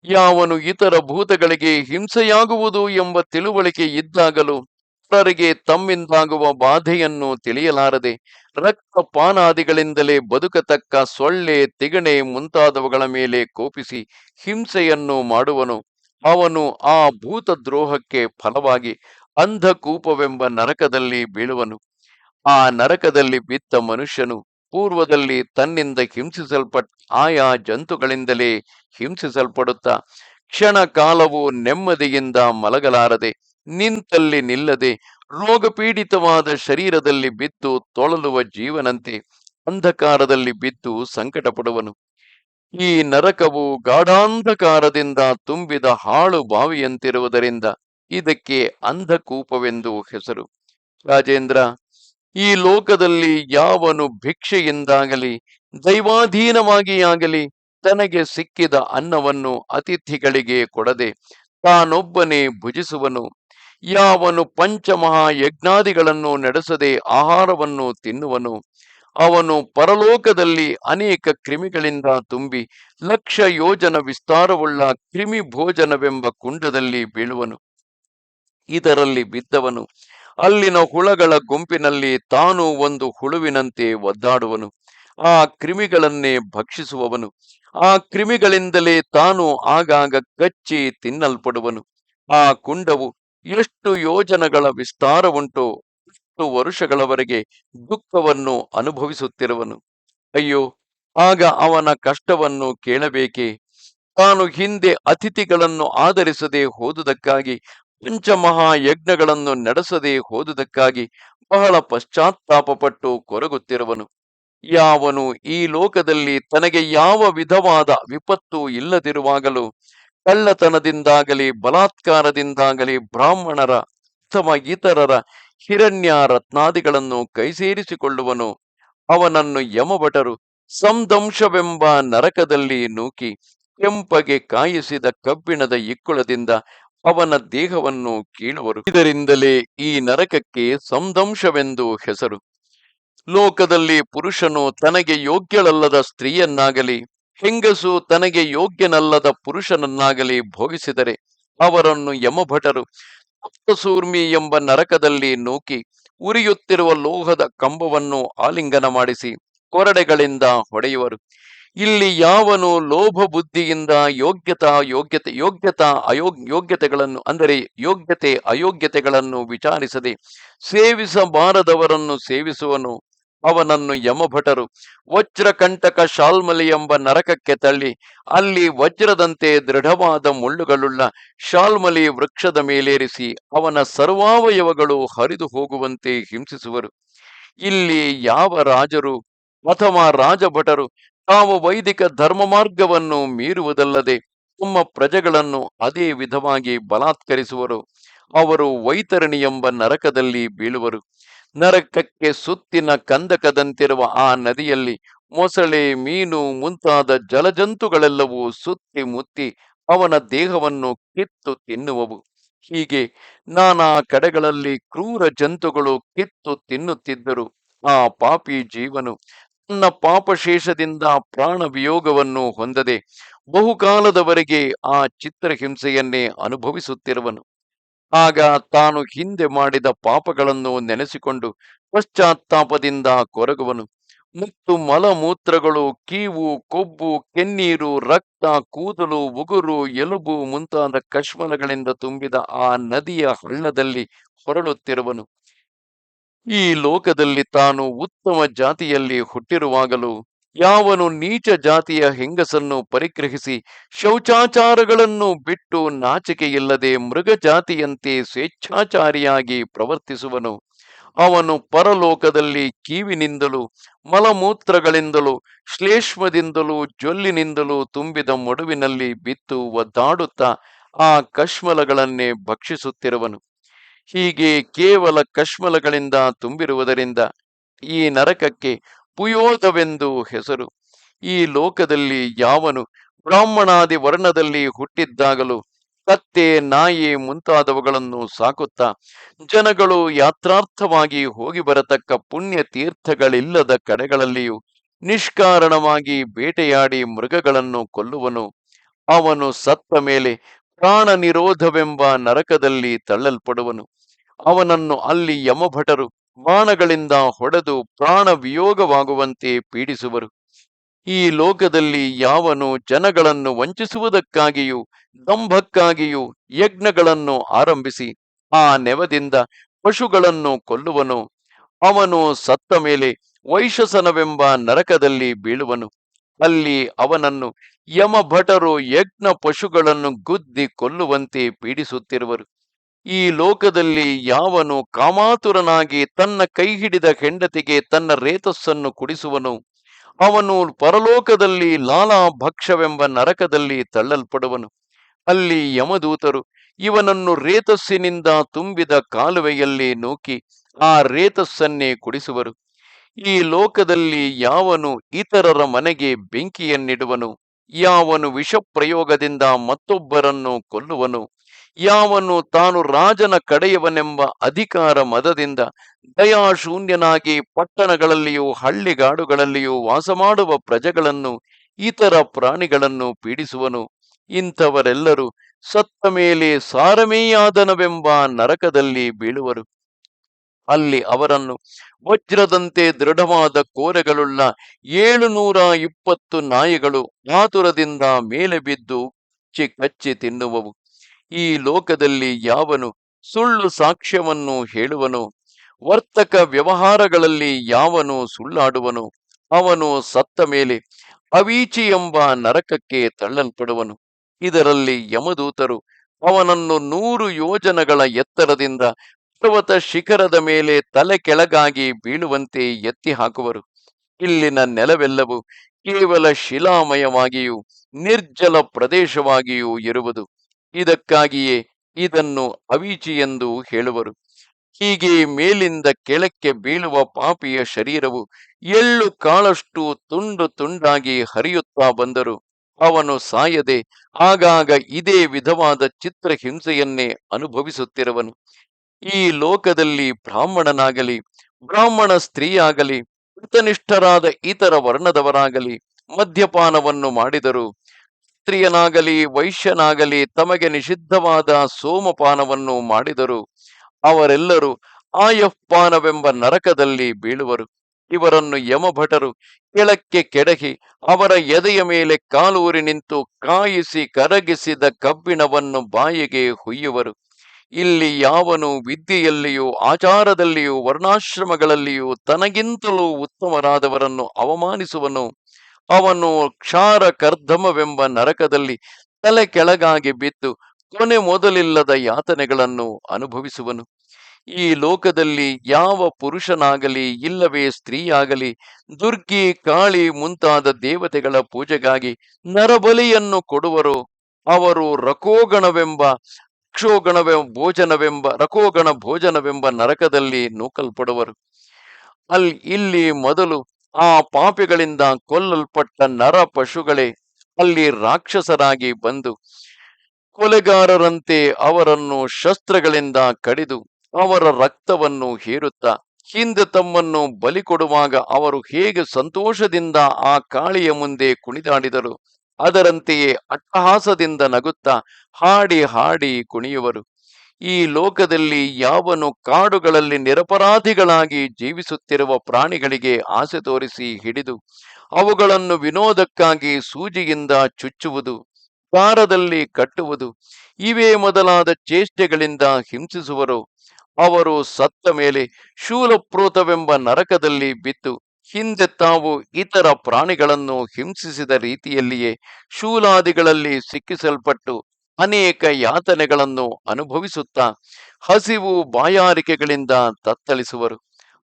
ಯಾವನು ಇತರ ಭೂತಗಳಿಗೆ ಹಿಂಸೆಯಾಗುವುದು ಎಂಬ ತಿಳುವಳಿಕೆ ಇದ್ದಾಗಲೂ ಇತರರಿಗೆ ತಮ್ಮಿಂದಾಗುವ ಬಾಧೆಯನ್ನು ತಿಳಿಯಲಾರದೆ ರಕ್ತಪಾನಾದಿಗಳಿಂದಲೇ ಬದುಕತಕ್ಕ ಸೊಳ್ಳೆ, ತಿಗಣೆ ಮುಂತಾದವುಗಳ ಮೇಲೆ ಕೋಪಿಸಿ ಹಿಂಸೆಯನ್ನು ಮಾಡುವನು. ಅವನು ಆ ಭೂತ ದ್ರೋಹಕ್ಕೆ ಫಲವಾಗಿ ಅಂಧಕೂಪವೆಂಬ ನರಕದಲ್ಲಿ ಬೀಳುವನು. ಆ ನರಕದಲ್ಲಿ ಬಿತ್ತ ಮನುಷ್ಯನು ಪೂರ್ವದಲ್ಲಿ ತನ್ನಿಂದ ಹಿಂಸಿಸಲ್ಪಟ್ಟ ಆಯಾ ಜಂತುಗಳಿಂದಲೇ ಹಿಂಸಿಸಲ್ಪಡುತ್ತಾ, ಕ್ಷಣ ಕಾಲವು ನೆಮ್ಮದಿಯಿಂದ ಮಲಗಲಾರದೆ, ನಿಂತಲ್ಲಿ ನಿಲ್ಲದೆ, ರೋಗಪೀಡಿತವಾದ ಶರೀರದಲ್ಲಿ ಬಿದ್ದು ತೊಳಲುವ ಜೀವನಂತೆ ಅಂಧಕಾರದಲ್ಲಿ ಬಿದ್ದು ಸಂಕಟ ಪಡುವನು ಈ ನರಕವು ಗಾಢಾಂಧಕಾರದಿಂದ ತುಂಬಿದ ಹಾಳು ಬಾವಿಯಂತಿರುವುದರಿಂದ ಇದಕ್ಕೆ ಅಂಧಕೂಪವೆಂದು ಹೆಸರು. ರಾಜೇಂದ್ರ ಈ ಲೋಕದಲ್ಲಿ ಯಾವನು ಭಿಕ್ಷೆಯಿಂದಾಗಲಿ ದೈವಾಧೀನವಾಗಿಯಾಗಲಿ ತನಗೆ ಸಿಕ್ಕಿದ ಅನ್ನವನ್ನು ಅತಿಥಿಗಳಿಗೆ ಕೊಡದೆ ತಾನೊಬ್ಬನೇ ಭುಜಿಸುವನು. ಯಾವನು ಪಂಚಮಹಾ ಯಜ್ಞಾದಿಗಳನ್ನು ನಡೆಸದೆ ಆಹಾರವನ್ನು ತಿನ್ನುವನು. ಅವನು ಪರಲೋಕದಲ್ಲಿ ಅನೇಕ ಕ್ರಿಮಿಗಳಿಂದ ತುಂಬಿ ಲಕ್ಷ ಯೋಜನ ವಿಸ್ತಾರವುಳ್ಳ ಕ್ರಿಮಿ ಭೋಜನವೆಂಬ ಕುಂಡದಲ್ಲಿ ಬೀಳುವನು. ಇದರಲ್ಲಿ ಬಿದ್ದವನು. ಅಲ್ಲಿನ ಹುಳಗಳ ಗುಂಪಿನಲ್ಲಿ ತಾನು ಒಂದು ಹುಳುವಿನಂತೆ ಒದ್ದಾಡುವನು. ಆ ಕ್ರಿಮಿಗಳನ್ನೇ ಭಕ್ಷಿಸುವವನು. ಆ ಕ್ರಿಮಿಗಳಿಂದಲೇ ತಾನು ಆಗಾಗ ಕಚ್ಚಿ ತಿನ್ನಲ್ಪಡುವನು. ಆ ಕುಂಡವು ಎಷ್ಟು ಯೋಜನಗಳ ವಿಸ್ತಾರವುಂಟೋ ಎಷ್ಟು ವರುಷಗಳವರೆಗೆ ದುಃಖವನ್ನು ಅನುಭವಿಸುತ್ತಿರುವನು. ಅಯ್ಯೋ, ಆಗ ಅವನ ಕಷ್ಟವನ್ನು ಕೇಳಬೇಕೆ? ತಾನು ಹಿಂದೆ ಅತಿಥಿಗಳನ್ನು ಆಧರಿಸದೆ ಹೋದುದಕ್ಕಾಗಿ ಪಂಚಮಹಾ ಯಜ್ಞಗಳನ್ನು ನಡೆಸದೆ ಹೋದುದಕ್ಕಾಗಿ ಬಹಳ ಪಶ್ಚಾತ್ತಾಪಪಟ್ಟು ಕೊರಗುತ್ತಿರುವನು. ಯಾವನು ಈ ಲೋಕದಲ್ಲಿ ತನಗೆ ಯಾವ ವಿಧವಾದ ವಿಪತ್ತು ಇಲ್ಲದಿರುವಾಗಲೂ ಕಳ್ಳತನದಿಂದಾಗಲಿ, ಬಲಾತ್ಕಾರದಿಂದಾಗಲಿ ಬ್ರಾಹ್ಮಣರ ಅಥವಾ ಇತರರ ಹಿರಣ್ಯ ರತ್ನಾದಿಗಳನ್ನು ಕೈಸೇರಿಸಿಕೊಳ್ಳುವನು. ಅವನನ್ನು ಯಮಭಟರು ಸಂದಂಶವೆಂಬ ನರಕದಲ್ಲಿ ನೂಕಿ ಕೆಂಪಗೆ ಕಾಯಿಸಿದ ಕಬ್ಬಿಣದ ಇಕ್ಕುಳದಿಂದ ಅವನ ದೇಹವನ್ನು ಕೀಳುವರು ಇದರಿಂದಲೇ ಈ ನರಕಕ್ಕೆ ಸಂದಂಶವೆಂದು ಹೆಸರು. ಲೋಕದಲ್ಲಿ ಪುರುಷನು ತನಗೆ ಯೋಗ್ಯಳಲ್ಲದ ಸ್ತ್ರೀಯನ್ನಾಗಲಿ, ಹೆಂಗಸು ತನಗೆ ಯೋಗ್ಯನಲ್ಲದ ಪುರುಷನನ್ನಾಗಲಿ ಭೋಗಿಸಿದರೆ ಅವರನ್ನು ಯಮಭಟರು ಸೂರ್ಮಿ ಎಂಬ ನರಕದಲ್ಲಿ ನೂಕಿ, ಉರಿಯುತ್ತಿರುವ ಲೋಹದ ಕಂಬವನ್ನು ಆಲಿಂಗನ ಮಾಡಿಸಿ ಕೊರಡೆಗಳಿಂದ ಹೊಡೆಯುವರು. ಇಲ್ಲಿ ಯಾವನು ಲೋಭ ಬುದ್ಧಿಯಿಂದ ಯೋಗ್ಯತಾ ಯೋಗ್ಯತೆ ಯೋಗ್ಯತಾ ಅಯೋಗ್ ಯೋಗ್ಯತೆಗಳನ್ನು, ಅಂದರೆ ಯೋಗ್ಯತೆ ಅಯೋಗ್ಯತೆಗಳನ್ನು ವಿಚಾರಿಸದೆ ಸೇವಿಸಬಾರದವರನ್ನು ಸೇವಿಸುವನು, ಅವನನ್ನು ಯಮಭಟರು. ವಜ್ರಕಂಟಕ ಶಾಲ್ಮಲಿ ಎಂಬ ನರಕಕ್ಕೆ ತಳ್ಳಿ, ಅಲ್ಲಿ ವಜ್ರದಂತೆ ದೃಢವಾದ ಮುಳ್ಳುಗಳುಳ್ಳ ಶಾಲ್ಮಲಿ ವೃಕ್ಷದ ಮೇಲೇರಿಸಿ ಅವನ ಸರ್ವಾವಯವಗಳು ಹರಿದು ಹೋಗುವಂತೆ ಹಿಂಸಿಸುವರು. ಇಲ್ಲಿ ಯಾವ ರಾಜರು ಅಥವಾ ರಾಜಭಟರು ತಾವು ವೈದಿಕ ಧರ್ಮ ಮಾರ್ಗವನ್ನು ಮೀರುವುದಲ್ಲದೆ ತಮ್ಮ ಪ್ರಜೆಗಳನ್ನು ಅದೇ ವಿಧವಾಗಿ ಬಲಾತ್ಕರಿಸುವರು. ಅವರು ವೈತರಣಿ ಎಂಬ ನರಕದಲ್ಲಿ ಬೀಳುವರು. ನರಕಕ್ಕೆ ಸುತ್ತಿನ ಕಂದಕದಂತಿರುವ ಆ ನದಿಯಲ್ಲಿ ಮೊಸಳೆ, ಮೀನು ಮುಂತಾದ ಜಲಜಂತುಗಳೆಲ್ಲವೂ ಸುತ್ತಿ ಮುತ್ತಿ ಅವನ ದೇಹವನ್ನು ಕಿತ್ತು ತಿನ್ನುವವು. ಹೀಗೆ ನಾನಾ ಕಡೆಗಳಲ್ಲಿ ಕ್ರೂರ ಜಂತುಗಳು ಕಿತ್ತು ತಿನ್ನುತ್ತಿದ್ದರು. ಆ ಪಾಪಿ ಜೀವನು ತನ್ನ ಪಾಪಶೇಷದಿಂದ ಪ್ರಾಣ ವಿಯೋಗವನ್ನು ಹೊಂದದೆ ಬಹುಕಾಲದವರೆಗೆ ಆ ಚಿತ್ರಹಿಂಸೆಯನ್ನೇ ಅನುಭವಿಸುತ್ತಿರುವನು. ಆಗ ತಾನು ಹಿಂದೆ ಮಾಡಿದ ಪಾಪಗಳನ್ನು ನೆನೆಸಿಕೊಂಡು ಪಶ್ಚಾತ್ತಾಪದಿಂದ ಕೊರಗುವನು. ಮತ್ತು ಮಲಮೂತ್ರಗಳು, ಕೀವು, ಕೊಬ್ಬು, ಕೆನ್ನೀರು, ರಕ್ತ, ಕೂದಲು, ಉಗುರು, ಎಲುಬು ಮುಂತಾದ ಕಶ್ಮಲಗಳಿಂದ ತುಂಬಿದ ಆ ನದಿಯ ಹಳ್ಳದಲ್ಲಿ ಹೊರಳುತ್ತಿರುವನು. ಈ ಲೋಕದಲ್ಲಿ ತಾನು ಉತ್ತಮ ಜಾತಿಯಲ್ಲಿ ಹುಟ್ಟಿರುವಾಗಲೂ ಯಾವನು ನೀಚ ಜಾತಿಯ ಹೆಂಗಸನ್ನು ಪರಿಗ್ರಹಿಸಿ ಶೌಚಾಚಾರಗಳನ್ನು ಬಿಟ್ಟು ನಾಚಿಕೆಯಿಲ್ಲದೆ ಮೃಗ ಜಾತಿಯಂತೆ ಸ್ವೇಚ್ಛಾಚಾರಿಯಾಗಿ ಪ್ರವರ್ತಿಸುವನು. ಅವನು ಪರಲೋಕದಲ್ಲಿ ಕೀವಿನಿಂದಲೂ, ಮಲಮೂತ್ರಗಳಿಂದಲೂ, ಶ್ಲೇಷ್ಮದಿಂದಲೂ, ಜೊಲ್ಲಿನಿಂದಲೂ ತುಂಬಿದ ಮಡುವಿನಲ್ಲಿ ಬಿತ್ತು ಒದ್ದಾಡುತ್ತಾ ಆ ಕಶ್ಮಲಗಳನ್ನೇ ಭಕ್ಷಿಸುತ್ತಿರುವನು. ಹೀಗೆ ಕೇವಲ ಕಶ್ಮಲಗಳಿಂದ ತುಂಬಿರುವುದರಿಂದ ಈ ನರಕಕ್ಕೆ ಪುಯೋಧವೆಂದು ಹೆಸರು. ಈ ಲೋಕದಲ್ಲಿ ಯಾವನು ಬ್ರಾಹ್ಮಣಾದಿ ವರ್ಣದಲ್ಲಿ ಹುಟ್ಟಿದ್ದಾಗಲೂ ಕತ್ತೆ ನಾಯಿ ಮುಂತಾದವುಗಳನ್ನು ಸಾಕುತ್ತಾ ಜನಗಳು ಯಾತ್ರಾರ್ಥವಾಗಿ ಹೋಗಿ ಬರತಕ್ಕ ಪುಣ್ಯ ತೀರ್ಥಗಳಿಲ್ಲದ ಕಡೆಗಳಲ್ಲಿಯೂ ನಿಷ್ಕಾರಣವಾಗಿ ಬೇಟೆಯಾಡಿ ಮೃಗಗಳನ್ನು ಕೊಲ್ಲುವನು. ಅವನು ಸತ್ತ ಮೇಲೆ ಪ್ರಾಣ ನಿರೋಧವೆಂಬ ನರಕದಲ್ಲಿ ತಳ್ಳಲ್ಪಡುವನು. ಅವನನ್ನು ಅಲ್ಲಿ ಯಮಭಟರು ಬಾಣಗಳಿಂದ ಹೊಡೆದು ಪ್ರಾಣ ವಿಯೋಗವಾಗುವಂತೆ ಪೀಡಿಸುವರು. ಈ ಲೋಕದಲ್ಲಿ ಯಾವನು ಜನಗಳನ್ನು ವಂಚಿಸುವುದಕ್ಕಾಗಿಯೂ, ದಂಭಕ್ಕಾಗಿಯೂ ಯಜ್ಞಗಳನ್ನು ಆರಂಭಿಸಿ, ಆ ನೆವದಿಂದ ಪಶುಗಳನ್ನು ಕೊಲ್ಲುವನು. ಅವನು ಸತ್ತ ಮೇಲೆ ವೈಶಸನವೆಂಬ ನರಕದಲ್ಲಿ ಬೀಳುವನು. ಅಲ್ಲಿ ಅವನನ್ನು ಯಮಭಟರು ಯಜ್ಞ ಪಶುಗಳನ್ನು ಗುದ್ದಿ ಕೊಲ್ಲುವಂತೆ ಪೀಡಿಸುತ್ತಿರುವರು. ಈ ಲೋಕದಲ್ಲಿ ಯಾವನು ಕಾಮಾತುರನಾಗಿ ತನ್ನ ಕೈ ಹಿಡಿದ ಹೆಂಡತಿಗೆ ತನ್ನ ರೇತಸ್ಸನ್ನು ಕುಡಿಸುವನು, ಅವನು ಪರಲೋಕದಲ್ಲಿ ಲಾಲಾ ಭಕ್ಷವೆಂಬ ನರಕದಲ್ಲಿ ತಳ್ಳಲ್ಪಡುವನು. ಅಲ್ಲಿ ಯಮದೂತರು ಇವನನ್ನು ರೇತಸ್ಸಿನಿಂದ ತುಂಬಿದ ಕಾಲುವೆಯಲ್ಲಿ ನೂಕಿ ಆ ರೇತಸ್ಸನ್ನೇ ಕುಡಿಸುವರು. ಈ ಲೋಕದಲ್ಲಿ ಯಾವನು ಇತರರ ಮನೆಗೆ ಬೆಂಕಿಯನ್ನಿಡುವನು, ಯಾವನು ವಿಷಪ್ರಯೋಗದಿಂದ ಮತ್ತೊಬ್ಬರನ್ನು ಕೊಲ್ಲುವನು. ಯಾವನು ತಾನು ರಾಜನ ಕಡೆಯವನೆಂಬ ಅಧಿಕಾರ ಮದದಿಂದ ದಯಾಶೂನ್ಯನಾಗಿ ಪಟ್ಟಣಗಳಲ್ಲಿಯೂ ಹಳ್ಳಿಗಾಡುಗಳಲ್ಲಿಯೂ ವಾಸ ಮಾಡುವ ಪ್ರಜೆಗಳನ್ನು ಇತರ ಪ್ರಾಣಿಗಳನ್ನು ಪೀಡಿಸುವನು. ಇಂಥವರೆಲ್ಲರೂ ಸತ್ತ ಮೇಲೆ ಸಾರಮೇಯಾದನವೆಂಬ ನರಕದಲ್ಲಿ ಬೀಳುವರು. ಅಲ್ಲಿ ಅವರನ್ನು ವಜ್ರದಂತೆ ದೃಢವಾದ ಕೋರೆಗಳುಳ್ಳ ಏಳುನೂರ ಇಪ್ಪತ್ತು ನಾಯಿಗಳು ಆತುರದಿಂದ ಮೇಲೆ ಬಿದ್ದು ಕಚ್ಚಿ ಕಚ್ಚಿ ತಿನ್ನುವವು. ಈ ಲೋಕದಲ್ಲಿ ಯಾವನು ಸುಳ್ಳು ಸಾಕ್ಷ್ಯವನ್ನು ಹೇಳುವನು? ವರ್ತಕ ವ್ಯವಹಾರಗಳಲ್ಲಿ ಯಾವನು ಸುಳ್ಳಾಡುವನು? ಅವನು ಸತ್ತ ಮೇಲೆ ಅವೀಚಿ ಎಂಬ ನರಕಕ್ಕೆ ತಳ್ಳಲ್ಪಡುವನು. ಇದರಲ್ಲಿ ಯಮದೂತರು ಅವನನ್ನು ನೂರು ಯೋಜನಗಳ ಎತ್ತರದಿಂದ ಪರ್ವತ ಶಿಖರದ ಮೇಲೆ ತಲೆ ಕೆಳಗಾಗಿ ಬೀಳುವಂತೆ ಎತ್ತಿ ಹಾಕುವರು. ಇಲ್ಲಿನ ನೆಲವೆಲ್ಲವೂ ಕೇವಲ ಶಿಲಾಮಯವಾಗಿಯೂ ನಿರ್ಜಲ ಪ್ರದೇಶವಾಗಿಯೂ ಇರುವುದು. ಇದಕ್ಕಾಗಿಯೇ ಇದನ್ನು ಅವೀಚಿ ಎಂದು ಹೇಳುವರು. ಹೀಗೆ ಮೇಲಿಂದ ಕೆಳಕ್ಕೆ ಬೀಳುವ ಪಾಪಿಯ ಶರೀರವು ಎಳ್ಳು ಕಾಳಷ್ಟು ತುಂಡು ತುಂಡಾಗಿ ಹರಿಯುತ್ತಾ ಬಂದರು. ಅವನು ಸಾಯದೆ ಆಗಾಗ ಇದೇ ವಿಧವಾದ ಚಿತ್ರ ಹಿಂಸೆಯನ್ನೇ ಅನುಭವಿಸುತ್ತಿರುವನು. ಈ ಲೋಕದಲ್ಲಿ ಬ್ರಾಹ್ಮಣನಾಗಲಿ, ಬ್ರಾಹ್ಮಣ ಸ್ತ್ರೀಯಾಗಲಿ, ಕೃತನಿಷ್ಠರಾದ ಇತರ ವರ್ಣದವರಾಗಲಿ ಮದ್ಯಪಾನವನ್ನು ಮಾಡಿದರು ಸ್ತ್ರೀಯನಾಗಲಿ ವೈಶ್ಯನಾಗಲಿ ತಮಗೆ ನಿಷಿದ್ಧವಾದ ಸೋಮಪಾನವನ್ನು ಮಾಡಿದರು. ಅವರೆಲ್ಲರೂ ಆಯಃಪಾನವೆಂಬ ನರಕದಲ್ಲಿ ಬೀಳುವರು. ಇವರನ್ನು ಯಮಭಟರು ಕೆಳಕ್ಕೆ ಕೆಡಹಿ ಅವರ ಎದೆಯ ಮೇಲೆ ಕಾಲೂರಿ ನಿಂತು ಕಾಯಿಸಿ ಕರಗಿಸಿದ ಕಬ್ಬಿಣವನ್ನು ಬಾಯಿಗೆ ಹುಯ್ಯುವರು. ಇಲ್ಲಿ ಯಾವನು ವಿದ್ಯೆಯಲ್ಲಿಯೂ ಆಚಾರದಲ್ಲಿಯೂ ವರ್ಣಾಶ್ರಮಗಳಲ್ಲಿಯೂ ತನಗಿಂತಲೂ ಉತ್ತಮರಾದವರನ್ನು ಅವಮಾನಿಸುವನು. ಅವನು ಕ್ಷಾರ ಕರ್ಧಮವೆಂಬ ನರಕದಲ್ಲಿ ತಲೆ ಕೆಳಗಾಗಿ ಬಿದ್ದು ಕೊನೆ ಮೊದಲಿಲ್ಲದ ಯಾತನೆಗಳನ್ನು ಅನುಭವಿಸುವನು. ಈ ಲೋಕದಲ್ಲಿ ಯಾವ ಪುರುಷನಾಗಲಿ, ಇಲ್ಲವೇ ಸ್ತ್ರೀಯಾಗಲಿ, ದುರ್ಗಿ ಕಾಳಿ ಮುಂತಾದ ದೇವತೆಗಳ ಪೂಜೆಗಾಗಿ ನರಬಲಿಯನ್ನು ಕೊಡುವರು, ಅವರು ರಕೋಗಣವೆಂಬ, ಕ್ಷೋಗಣವೆ, ಭೋಜನವೆಂಬ, ರಕೋಗಣ ಭೋಜನವೆಂಬ ನರಕದಲ್ಲಿ ನೂಕಲ್ಪಡುವರು. ಅಲ್ಲಿ ಇಲ್ಲಿ ಮೊದಲು ಆ ಪಾಪಿಗಳಿಂದ ಕೊಲ್ಲಲ್ಪಟ್ಟ ನರ ಪಶುಗಳೇ, ಅಲ್ಲಿ ರಾಕ್ಷಸರಾಗಿ ಬಂದು ಕೊಲೆಗಾರರಂತೆ ಅವರನ್ನು ಶಸ್ತ್ರಗಳಿಂದ ಕಡಿದು ಅವರ ರಕ್ತವನ್ನು ಹೀರುತ್ತಾ, ಹಿಂದೆ ತಮ್ಮನ್ನು ಬಲಿ ಕೊಡುವಾಗ ಅವರು ಹೇಗೆ ಸಂತೋಷದಿಂದ ಆ ಕಾಳಿಯ ಮುಂದೆ ಕುಣಿದಾಡಿದರು, ಅದರಂತೆಯೇ ಅಟ್ಟಹಾಸದಿಂದ ನಗುತ್ತಾ ಹಾಡಿ ಹಾಡಿ ಕುಣಿಯುವರು. ಈ ಲೋಕದಲ್ಲಿ ಯಾವನು ಕಾಡುಗಳಲ್ಲಿ ನಿರಪರಾಧಿಗಳಾಗಿ ಜೀವಿಸುತ್ತಿರುವ ಪ್ರಾಣಿಗಳಿಗೆ ಆಸೆ ತೋರಿಸಿ ಹಿಡಿದು ಅವುಗಳನ್ನು ವಿನೋದಕ್ಕಾಗಿ ಸೂಜಿಯಿಂದ ಚುಚ್ಚುವುದು ಕಾರದಲ್ಲಿ ಕಟ್ಟುವುದು, ಇವೇ ಮೊದಲಾದ ಚೇಷ್ಟೆಗಳಿಂದ ಹಿಂಸಿಸುವರು. ಅವರು ಸತ್ತ ಮೇಲೆ ಶೂಲಪ್ರೋತವೆಂಬ ನರಕದಲ್ಲಿ ಬಿತ್ತು. ಹಿಂದೆ ತಾವು ಇತರ ಪ್ರಾಣಿಗಳನ್ನು ಹಿಂಸಿಸಿದ ರೀತಿಯಲ್ಲಿಯೇ ಶೂಲಾದಿಗಳಲ್ಲಿ ಸಿಕ್ಕಿಸಲ್ಪಟ್ಟು ಅನೇಕ ಯಾತನೆಗಳನ್ನು ಅನುಭವಿಸುತ್ತಾ ಹಸಿವು ಬಾಯಾರಿಕೆಗಳಿಂದ ತತ್ತಲಿಸುವರು.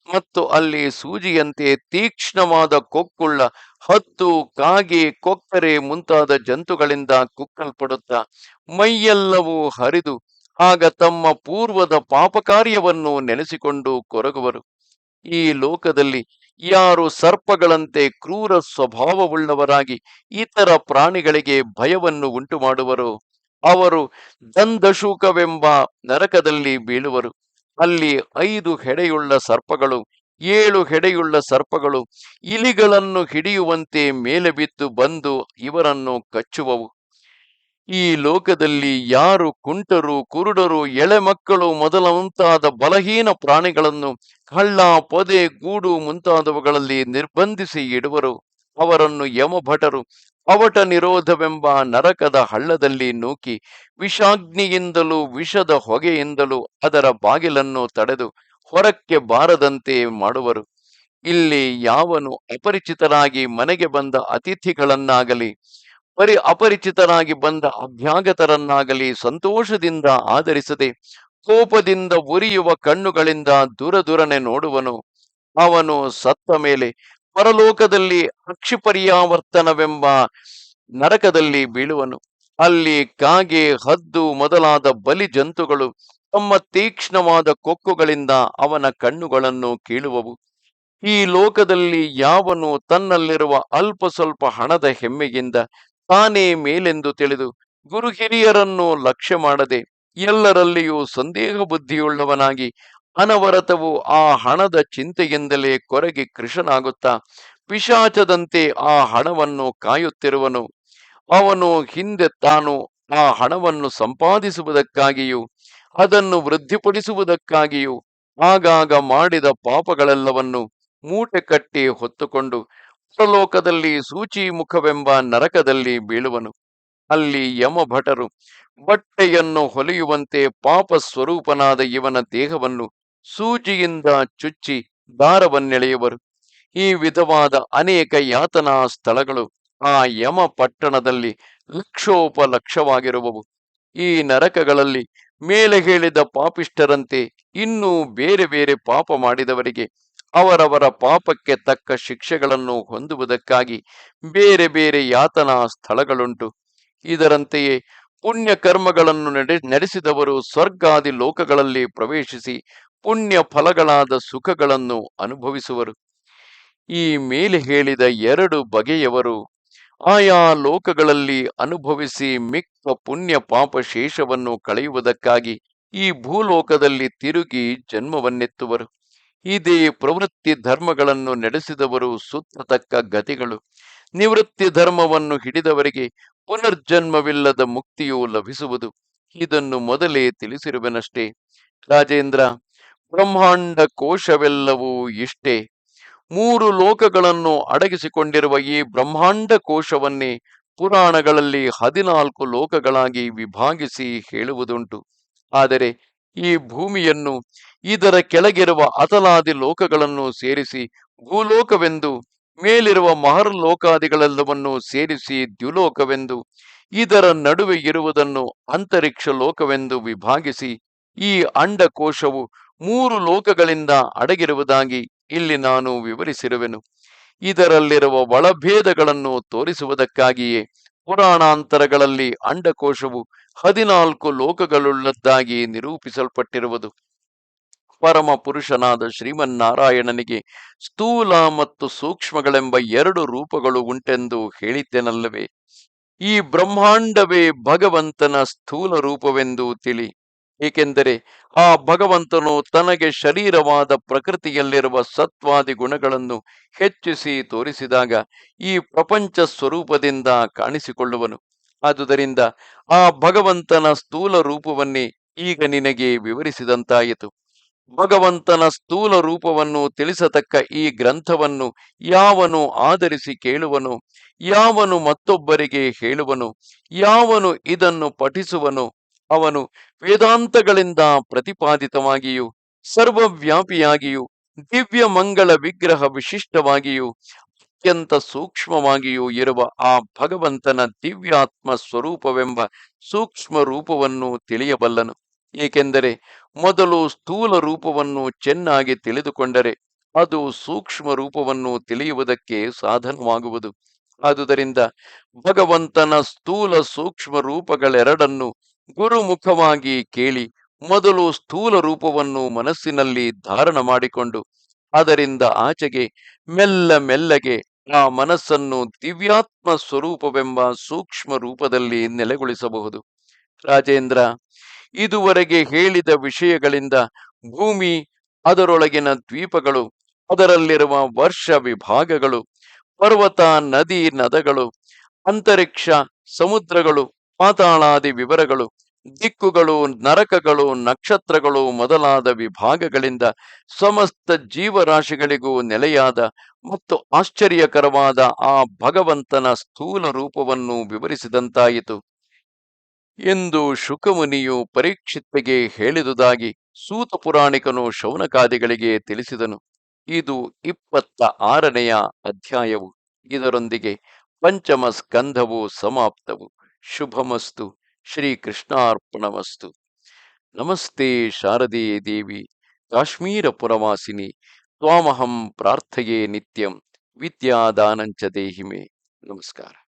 ಮತ್ತು ಅಲ್ಲಿ ಸೂಜಿಯಂತೆ ತೀಕ್ಷ್ಣವಾದ ಕೊಕ್ಕುಳ್ಳ ಹತ್ತು ಕಾಗೆ ಕೊಕ್ಕರೆ ಮುಂತಾದ ಜಂತುಗಳಿಂದ ಕುಕ್ಕಲ್ಪಡುತ್ತಾ ಮೈಯೆಲ್ಲವೂ ಹರಿದು ಆಗ ತಮ್ಮ ಪೂರ್ವದ ಪಾಪಕಾರ್ಯವನ್ನು ನೆನೆಸಿಕೊಂಡು ಕೊರಗುವರು. ಈ ಲೋಕದಲ್ಲಿ ಯಾರು ಸರ್ಪಗಳಂತೆ ಕ್ರೂರ ಸ್ವಭಾವವುಳ್ಳವರಾಗಿ ಇತರ ಪ್ರಾಣಿಗಳಿಗೆ ಭಯವನ್ನು ಉಂಟು ಮಾಡುವರೋ ಅವರು ದಂದಶೂಕವೆಂಬ ನರಕದಲ್ಲಿ ಬೀಳುವರು. ಅಲ್ಲಿ ಐದು ಹೆಡೆಯುಳ್ಳ ಸರ್ಪಗಳು, ಏಳು ಹೆಡೆಯುಳ್ಳ ಸರ್ಪಗಳು ಇಲಿಗಳನ್ನು ಹಿಡಿಯುವಂತೆ ಮೇಲೆ ಬಿದ್ದು ಬಂದು ಇವರನ್ನು ಕಚ್ಚುವವು. ಈ ಲೋಕದಲ್ಲಿ ಯಾರು ಕುಂಟರು, ಕುರುಡರು, ಎಳೆ ಮಕ್ಕಳು ಮೊದಲ ಮುಂತಾದ ಬಲಹೀನ ಪ್ರಾಣಿಗಳನ್ನು ಕಳ್ಳ, ಪೊದೆ, ಗೂಡು ಮುಂತಾದವುಗಳಲ್ಲಿ ನಿರ್ಬಂಧಿಸಿ ಇಡುವರು. ಅವರನ್ನು ಯಮಭಟರು ಅವಟ ನಿರೋಧವೆಂಬ ನರಕದ ಹಳ್ಳದಲ್ಲಿ ನೂಕಿ ವಿಷಾಗ್ನಿಯಿಂದಲೂ ವಿಷದ ಹೊಗೆಯಿಂದಲೂ ಅದರ ಬಾಗಿಲನ್ನು ತಡೆದು ಹೊರಕ್ಕೆ ಬಾರದಂತೆ ಮಾಡುವರು. ಇಲ್ಲಿ ಯಾವನು ಅಪರಿಚಿತರಾಗಿ ಮನೆಗೆ ಬಂದ ಅತಿಥಿಗಳನ್ನಾಗಲಿ, ಪರಿ ಅಪರಿಚಿತರಾಗಿ ಬಂದ ಅಭ್ಯಾಗತರನ್ನಾಗಲಿ ಸಂತೋಷದಿಂದ ಆಧರಿಸದೆ ಕೋಪದಿಂದ ಉರಿಯುವ ಕಣ್ಣುಗಳಿಂದ ದೂರ ನೋಡುವನು. ಅವನು ಸತ್ತ ಮೇಲೆ ಪರಲೋಕದಲ್ಲಿ ಅಕ್ಷಿಪರ್ಯಾವರ್ತನವೆಂಬ ನರಕದಲ್ಲಿ ಬೀಳುವನು. ಅಲ್ಲಿ ಕಾಗೆ ಹದ್ದು ಮೊದಲಾದ ಬಲಿ ಜಂತುಗಳು ತಮ್ಮ ತೀಕ್ಷ್ಣವಾದ ಕೊಕ್ಕುಗಳಿಂದ ಅವನ ಕಣ್ಣುಗಳನ್ನು ಕೀಳುವವು. ಈ ಲೋಕದಲ್ಲಿ ಯಾವನು ತನ್ನಲ್ಲಿರುವ ಅಲ್ಪ ಸ್ವಲ್ಪ ಹಣದ ಹೆಮ್ಮೆಯಿಂದ ತಾನೇ ಮೇಲೆಂದು ತಿಳಿದು ಗುರು ಹಿರಿಯರನ್ನು ಲಕ್ಷ್ಯ ಮಾಡದೆ ಎಲ್ಲರಲ್ಲಿಯೂ ಸಂದೇಹ ಬುದ್ಧಿಯುಳ್ಳವನಾಗಿ ಅನವರತವು ಆ ಹಣದ ಚಿಂತೆಯಿಂದಲೇ ಕೊರಗಿ ಕೃಷನಾಗುತ್ತಾ ಪಿಶಾಚದಂತೆ ಆ ಹಣವನ್ನು ಕಾಯುತ್ತಿರುವನು. ಅವನು ಹಿಂದೆ ತಾನು ಆ ಹಣವನ್ನು ಸಂಪಾದಿಸುವುದಕ್ಕಾಗಿಯೂ, ಅದನ್ನು ವೃದ್ಧಿಪಡಿಸುವುದಕ್ಕಾಗಿಯೂ, ಆಗಾಗ ಮಾಡಿದ ಪಾಪಗಳೆಲ್ಲವನ್ನು ಮೂಟೆ ಕಟ್ಟಿ ಹೊತ್ತುಕೊಂಡು ಪರಲೋಕದಲ್ಲಿ ಸೂಚಿ ಮುಖವೆಂಬ ನರಕದಲ್ಲಿ ಬೀಳುವನು. ಅಲ್ಲಿ ಯಮಭಟರು ಬಟ್ಟೆಯನ್ನು ಹೊಲಿಯುವಂತೆ ಪಾಪ ಸ್ವರೂಪನಾದ ಇವನ ದೇಹವನ್ನು ಸೂಜಿಯಿಂದ ಚುಚ್ಚಿ ದಾರವನ್ನೆಳೆಯುವರು. ಈ ವಿಧವಾದ ಅನೇಕ ಯಾತನಾ ಸ್ಥಳಗಳು ಆ ಯಮ ಪಟ್ಟಣದಲ್ಲಿ ಲಕ್ಷೋಪಲಕ್ಷವಾಗಿರುವವು. ಈ ನರಕಗಳಲ್ಲಿ ಮೇಲೆ ಹೇಳಿದ ಪಾಪಿಷ್ಟರಂತೆ ಇನ್ನೂ ಬೇರೆ ಬೇರೆ ಪಾಪ ಮಾಡಿದವರಿಗೆ ಅವರವರ ಪಾಪಕ್ಕೆ ತಕ್ಕ ಶಿಕ್ಷೆಗಳನ್ನು ಹೊಂದುವುದಕ್ಕಾಗಿ ಬೇರೆ ಬೇರೆ ಯಾತನಾ ಸ್ಥಳಗಳುಂಟು. ಇದರಂತೆಯೇ ಪುಣ್ಯ ಕರ್ಮಗಳನ್ನು ನಡೆ ನಡೆಸಿದವರು ಸ್ವರ್ಗಾದಿ ಲೋಕಗಳಲ್ಲಿ ಪ್ರವೇಶಿಸಿ ಪುಣ್ಯ ಫಲಗಳಾದ ಸುಖಗಳನ್ನು ಅನುಭವಿಸುವರು. ಈ ಮೇಲೆ ಹೇಳಿದ ಎರಡು ಬಗೆಯವರು ಆಯಾ ಲೋಕಗಳಲ್ಲಿ ಅನುಭವಿಸಿ ಮಿಕ್ಕ ಪುಣ್ಯ ಪಾಪ ಶೇಷವನ್ನು ಕಳೆಯುವುದಕ್ಕಾಗಿ ಈ ಭೂಲೋಕದಲ್ಲಿ ತಿರುಗಿ ಜನ್ಮವನ್ನೆತ್ತುವರು. ಇದೇ ಪ್ರವೃತ್ತಿ ಧರ್ಮಗಳನ್ನು ನಡೆಸಿದವರು ಸುತ್ತತಕ್ಕ ಗತಿಗಳು. ನಿವೃತ್ತಿ ಧರ್ಮವನ್ನು ಹಿಡಿದವರಿಗೆ ಪುನರ್ಜನ್ಮವಿಲ್ಲದ ಮುಕ್ತಿಯು ಲಭಿಸುವುದು. ಇದನ್ನು ಮೊದಲೇ ತಿಳಿಸಿರುವೆನಷ್ಟೇ. ರಾಜೇಂದ್ರ ಬ್ರಹ್ಮಾಂಡ ಕೋಶವೆಲ್ಲವೂ ಇಷ್ಟೇ. ಮೂರು ಲೋಕಗಳನ್ನು ಅಡಗಿಸಿಕೊಂಡಿರುವ ಈ ಬ್ರಹ್ಮಾಂಡ ಕೋಶವನ್ನೇ ಪುರಾಣಗಳಲ್ಲಿ ಹದಿನಾಲ್ಕು ಲೋಕಗಳಾಗಿ ವಿಭಾಗಿಸಿ ಹೇಳುವುದುಂಟು. ಆದರೆ ಈ ಭೂಮಿಯನ್ನು ಇದರ ಕೆಳಗಿರುವ ಅತಲಾದಿ ಲೋಕಗಳನ್ನು ಸೇರಿಸಿ ಭೂಲೋಕವೆಂದು, ಮೇಲಿರುವ ಮಹರ್ ಲೋಕಾದಿಗಳೆಲ್ಲವನ್ನು ಸೇರಿಸಿ ದ್ಯುಲೋಕವೆಂದು, ಇದರ ನಡುವೆ ಇರುವುದನ್ನು ಅಂತರಿಕ್ಷ ಲೋಕವೆಂದು ವಿಭಾಗಿಸಿ ಈ ಅಂಡಕೋಶವು ಮೂರು ಲೋಕಗಳಿಂದ ಅಡಗಿರುವುದಾಗಿ ಇಲ್ಲಿ ನಾನು ವಿವರಿಸಿರುವೆನು. ಇದರಲ್ಲಿರುವ ಒಳಭೇದಗಳನ್ನು ತೋರಿಸುವುದಕ್ಕಾಗಿಯೇ ಪುರಾಣಾಂತರಗಳಲ್ಲಿ ಅಂಡಕೋಶವು ಹದಿನಾಲ್ಕು ಲೋಕಗಳುಳ್ಳದ್ದಾಗಿ ನಿರೂಪಿಸಲ್ಪಟ್ಟಿರುವುದು. ಪರಮ ಪುರುಷನಾದ ಶ್ರೀಮನ್ನಾರಾಯಣನಿಗೆ ಸ್ಥೂಲ ಮತ್ತು ಸೂಕ್ಷ್ಮಗಳೆಂಬ ಎರಡು ರೂಪಗಳು ಉಂಟೆಂದು ಹೇಳಿದ್ದೆನಲ್ಲವೇ? ಈ ಬ್ರಹ್ಮಾಂಡವೇ ಭಗವಂತನ ಸ್ಥೂಲ ರೂಪವೆಂದು ತಿಳಿ ಏಕೆಂದರೆ ಆ ಭಗವಂತನು ತನಗೆ ಶರೀರವಾದ ಪ್ರಕೃತಿಯಲ್ಲಿರುವ ಸತ್ವಾದಿ ಗುಣಗಳನ್ನು ಹೆಚ್ಚಿಸಿ ತೋರಿಸಿದಾಗ ಈ ಪ್ರಪಂಚ ಸ್ವರೂಪದಿಂದ ಕಾಣಿಸಿಕೊಳ್ಳುವನು. ಆದುದರಿಂದ ಆ ಭಗವಂತನ ಸ್ಥೂಲ ರೂಪವನ್ನೇ ಈಗ ನಿನಗೆ ವಿವರಿಸಿದಂತಾಯಿತು. ಭಗವಂತನ ಸ್ಥೂಲ ರೂಪವನ್ನು ತಿಳಿಸತಕ್ಕ ಈ ಗ್ರಂಥವನ್ನು ಯಾವನು ಆಧರಿಸಿ ಕೇಳುವನು, ಯಾವನು ಮತ್ತೊಬ್ಬರಿಗೆ ಹೇಳುವನು, ಯಾವನು ಇದನ್ನು ಪಠಿಸುವನು ಅವನು ವೇದಾಂತಗಳಿಂದ ಪ್ರತಿಪಾದಿತವಾಗಿಯೂ, ಸರ್ವವ್ಯಾಪಿಯಾಗಿಯೂ ದಿವ್ಯ ಮಂಗಳ ವಿಗ್ರಹ ವಿಶಿಷ್ಟವಾಗಿಯೂ, ಅತ್ಯಂತ ಸೂಕ್ಷ್ಮವಾಗಿಯೂ ಇರುವ ಆ ಭಗವಂತನ ದಿವ್ಯಾತ್ಮ ಸ್ವರೂಪವೆಂಬ ಸೂಕ್ಷ್ಮ ರೂಪವನ್ನು ತಿಳಿಯಬಲ್ಲನು. ಏಕೆಂದರೆ ಮೊದಲು ಸ್ಥೂಲ ರೂಪವನ್ನು ಚೆನ್ನಾಗಿ ತಿಳಿದುಕೊಂಡರೆ ಅದು ಸೂಕ್ಷ್ಮ ರೂಪವನ್ನು ತಿಳಿಯುವುದಕ್ಕೆ ಸಾಧನವಾಗುವುದು. ಆದುದರಿಂದ ಭಗವಂತನ ಸ್ಥೂಲ ಸೂಕ್ಷ್ಮ ರೂಪಗಳೆರಡನ್ನು ಗುರುಮುಖವಾಗಿ ಕೇಳಿ ಮೊದಲು ಸ್ಥೂಲ ರೂಪವನ್ನು ಮನಸ್ಸಿನಲ್ಲಿ ಧಾರಣ ಮಾಡಿಕೊಂಡು, ಅದರಿಂದ ಆಚೆಗೆ ಮೆಲ್ಲ ಮೆಲ್ಲಗೆ ಆ ಮನಸ್ಸನ್ನು ದಿವ್ಯಾತ್ಮ ಸ್ವರೂಪವೆಂಬ ಸೂಕ್ಷ್ಮ ರೂಪದಲ್ಲಿ ನೆಲೆಗೊಳಿಸಬಹುದು. ರಾಜೇಂದ್ರ, ಇದುವರೆಗೆ ಹೇಳಿದ ವಿಷಯಗಳಿಂದ ಭೂಮಿ, ಅದರೊಳಗಿನ ದ್ವೀಪಗಳು, ಅದರಲ್ಲಿರುವ ವರ್ಷ ವಿಭಾಗಗಳು, ಪರ್ವತ, ನದಿ, ನದಗಳು, ಅಂತರಿಕ್ಷ, ಸಮುದ್ರಗಳು, ಪಾತಾಳಾದಿ ವಿವರಗಳು ದಿಕ್ಕುಗಳು, ನರಕಗಳು, ನಕ್ಷತ್ರಗಳು ಮೊದಲಾದ ವಿಭಾಗಗಳಿಂದ ಸಮಸ್ತ ಜೀವರಾಶಿಗಳಿಗೂ ನೆಲೆಯಾದ ಮತ್ತು ಆಶ್ಚರ್ಯಕರವಾದ ಆ ಭಗವಂತನ ಸ್ಥೂಲ ರೂಪವನ್ನು ವಿವರಿಸಿದಂತಾಯಿತು. ಎಂದು ಶುಕಮುನಿಯು ಪರೀಕ್ಷಿತ್ತೆಗೆ ಹೇಳಿದುದಾಗಿ ಸೂತ ಪುರಾಣಿಕನು ಶೌನಕಾದಿಗಳಿಗೆ ತಿಳಿಸಿದನು. ಇದು ಇಪ್ಪತ್ತ ಆರನೆಯ ಅಧ್ಯಾಯವು. ಇದರೊಂದಿಗೆ ಪಂಚಮ ಸ್ಕಂಧವು ಸಮಾಪ್ತವು. ಶುಭಮಸ್ತು. ಶ್ರೀ ಕೃಷ್ಣಾರ್ಪಣಮಸ್ತು. ನಮಸ್ತೆ ಶಾರದೆ ದೇವಿ ಕಾಶ್ಮೀರ ಪುರವಾಸಿನಿ ತ್ವಾಮಹಂ ಪ್ರಾರ್ಥಯೇ ನಿತ್ಯಂ ವಿದ್ಯಾದಾನಂಚ ದೇಹಿಮೆ. ನಮಸ್ಕಾರ.